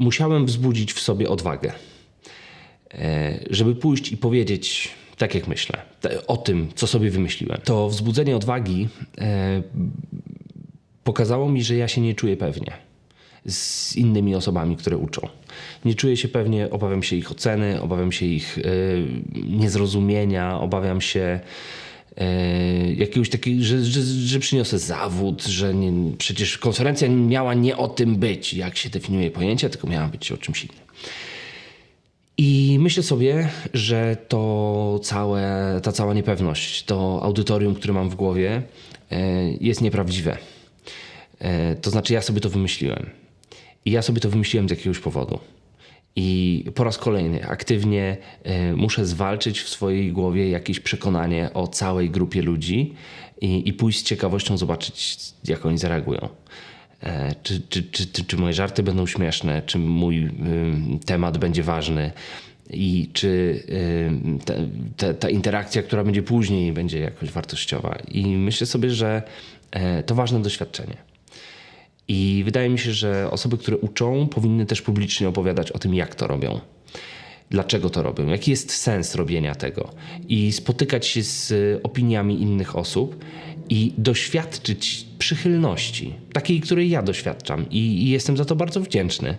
musiałem wzbudzić w sobie odwagę, e, żeby pójść i powiedzieć tak, jak myślę, o tym, co sobie wymyśliłem. To wzbudzenie odwagi e, pokazało mi, że ja się nie czuję pewnie z innymi osobami, które uczą. Nie czuję się pewnie, obawiam się ich oceny, obawiam się ich e, niezrozumienia, obawiam się e, jakiegoś takiego, że, że, że przyniosę zawód, że nie, przecież konferencja miała nie o tym być, jak się definiuje pojęcie, tylko miała być o czymś innym. I myślę sobie, że to całe, ta cała niepewność, to audytorium, które mam w głowie, e, jest nieprawdziwe. E, To znaczy, ja sobie to wymyśliłem. I ja sobie to wymyśliłem z jakiegoś powodu. I po raz kolejny aktywnie e, muszę zwalczyć w swojej głowie jakieś przekonanie o całej grupie ludzi i, i pójść z ciekawością zobaczyć, jak oni zareagują. E, Czy, czy, czy, czy, moje żarty będą śmieszne, czy mój ym, temat będzie ważny i czy ta interakcja, która będzie później, będzie jakoś wartościowa. I myślę sobie, że e, to ważne doświadczenie. I wydaje mi się, że osoby, które uczą, powinny też publicznie opowiadać o tym, jak to robią. Dlaczego to robią? Jaki jest sens robienia tego? I spotykać się z y, opiniami innych osób i doświadczyć przychylności, takiej, której ja doświadczam. I, i jestem za to bardzo wdzięczny.